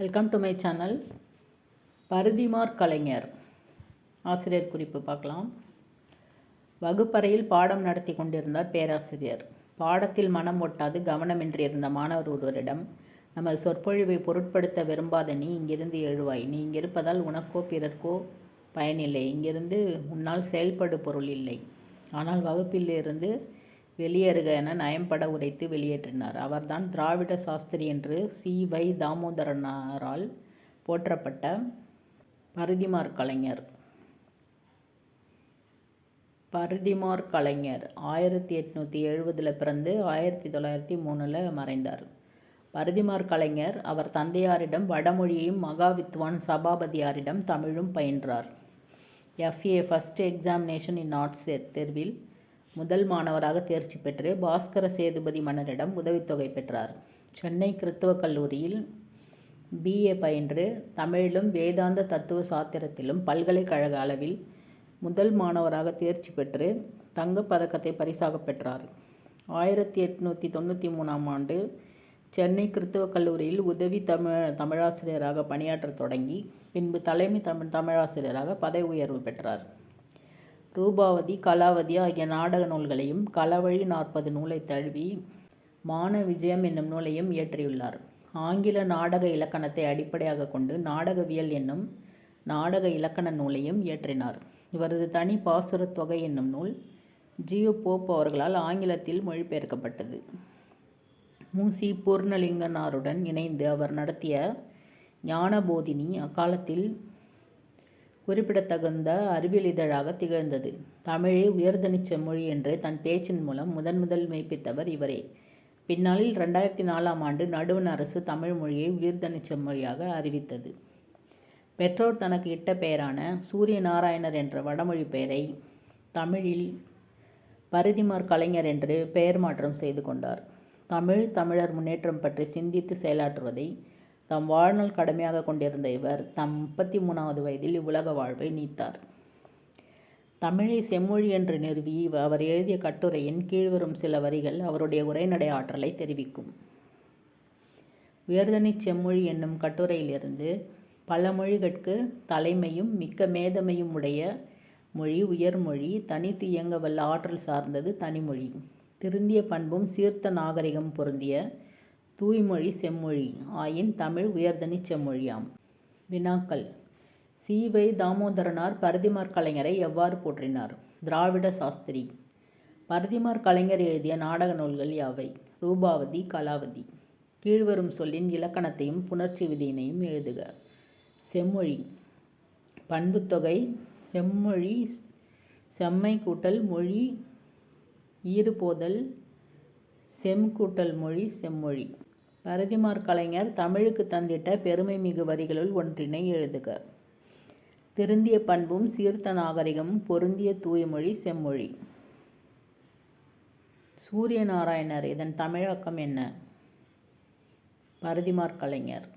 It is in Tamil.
Welcome to my channel Parithimar Kalaignar ஆசிரியர் குறிப்பு பார்க்கலாம். வகுப்பறையில் பாடம் நடத்தி கொண்டிருந்தார் பேராசிரியர். பாடத்தில் மனம் ஒட்டாது கவனமின்றி இருந்த மாணவர் ஒருவரிடம் நமது சொற்பொழிவை பொருட்படுத்த விரும்பாத நீ இங்கிருந்து எழுவாய். நீ இங்கிருப்பதால் உனக்கோ பிறர்க்கோ பயனில்லை. இங்கிருந்து உன்னால் செயல்படு பொருள் இல்லை. ஆனால் வகுப்பிலிருந்து வெளியேறுக என நயம்பட உரைத்து வெளியேற்றினார். அவர்தான் திராவிட சாஸ்திரி என்று சி. வை. தாமோதரனாரால் போற்றப்பட்ட பருதிமார் கலைஞர். பருதிமார் கலைஞர் ஆயிரத்தி எட்நூற்றி எழுபதில் பிறந்து ஆயிரத்தி தொள்ளாயிரத்தி மூணில் மறைந்தார். பருதிமார் கலைஞர் அவர் தந்தையாரிடம் வடமொழியையும் மகாவித்வான் சபாபதியாரிடம் தமிழும் பயின்றார். FA first examination in arts தேர்வில் முதல் மாணவராக தேர்ச்சி பெற்று பாஸ்கர சேதுபதி மன்னரிடம் உதவித்தொகை பெற்றார். சென்னை கிறித்துவ கல்லூரியில் பிஏ பயின்று தமிழிலும் வேதாந்த தத்துவ சாத்திரத்திலும் பல்கலைக்கழக அளவில் முதல் மாணவராக தேர்ச்சி பெற்று தங்கப் பதக்கத்தை பரிசாக பெற்றார். ஆயிரத்தி எட்நூற்றி தொண்ணூற்றி மூணாம் ஆண்டு சென்னை கிறித்துவ கல்லூரியில் உதவி தமிழ் தமிழாசிரியராக பணியாற்றத் தொடங்கி பின்பு தலைமை தமிழ் தமிழாசிரியராக பதவி உயர்வு பெற்றார். ரூபாவதி கலாவதி ஆகிய நாடக நூல்களையும் களவழி நாற்பது நூலை தழுவி மான விஜயம் என்னும் நூலையும் இயற்றியுள்ளார். ஆங்கில நாடக இலக்கணத்தை அடிப்படையாக கொண்டு நாடகவியல் என்னும் நாடக இலக்கண நூலையும் இயற்றினார். இவரது தனி பாசுரத் தொகை என்னும் நூல் ஜியோ போப் அவர்களால் ஆங்கிலத்தில் மொழிபெயர்க்கப்பட்டது. மூசி பூர்ணலிங்கனாருடன் இணைந்து அவர் நடத்திய ஞானபோதினி அக்காலத்தில் குறிப்பிடத்தகுந்த அறிவியல் இதழாக திகழ்ந்தது. தமிழை உயர்தனிச் செம்மொழி என்று தன் பேச்சின் மூலம் முதன் முதல் மெய்ப்பித்தவர் இவரே. பின்னாளில் ரெண்டாயிரத்தி நாலாம் ஆண்டு நடுவண் அரசு தமிழ் மொழியை உயிர்தனிச் செம்மொழியாக அறிவித்தது. பெற்றோர் தனக்கு இட்ட பெயரான சூரிய நாராயணர் என்ற வடமொழி பெயரை தமிழில் பரிதிமார் கலைஞர் என்று பெயர் மாற்றம் செய்து கொண்டார். தமிழ் தமிழர் முன்னேற்றம் பற்றி சிந்தித்து செயலாற்றுவதை தம் வாழ்நாள் கடமையாக கொண்டிருந்த இவர் தம் முப்பத்தி மூணாவது வயதில் இவ்வுலக வாழ்வை நீத்தார். தமிழை செம்மொழி என்று நிறுவி அவர் எழுதிய கட்டுரையின் கீழ்வரும் சில வரிகள் அவருடைய உரைநடை ஆற்றலை தெரிவிக்கும். உயர்தனி செம்மொழி என்னும் கட்டுரையிலிருந்து பல மொழிகட்கு தலைமையும் மிக்க மேதமையும் உடைய மொழி உயர்மொழி தனித்து இயங்கவல்ல ஆற்றல் சார்ந்தது தனிமொழி. திருந்திய பண்பும் சீர்த்த நாகரிகம் பொருந்திய தூய்மொழி செம்மொழி. ஆயின் தமிழ் உயர்தனி செம்மொழியாம். வினாக்கள். சி. வை. தாமோதரனார் பரதிமார் கலைஞரை எவ்வாறு போற்றினார்? திராவிட சாஸ்திரி. பரதிமார் கலைஞர் எழுதிய நாடக நூல்கள் யாவை? ரூபாவதி கலாவதி. கீழ்வரும் சொல்லின் இலக்கணத்தையும் புணர்ச்சி விதியினையும் எழுதுக. செம்மொழி. பண்புத்தொகை. செம்மொழி. செம்மை கூட்டல் மொழி. ஈறுபோதல். செம் கூட்டல் மொழி செம்மொழி. பரதிமார் கலைஞர் தமிழுக்கு தந்திட்ட பெருமை மிகு வரிகளுள் ஒன்றினை எழுதுக. திருந்திய பண்பும் சீர்த்த நாகரிகமும் பொருந்திய தூய்மொழி செம்மொழி. சூரிய நாராயணர் இதன் தமிழக்கம் என்ன? பரதிமார் கலைஞர்.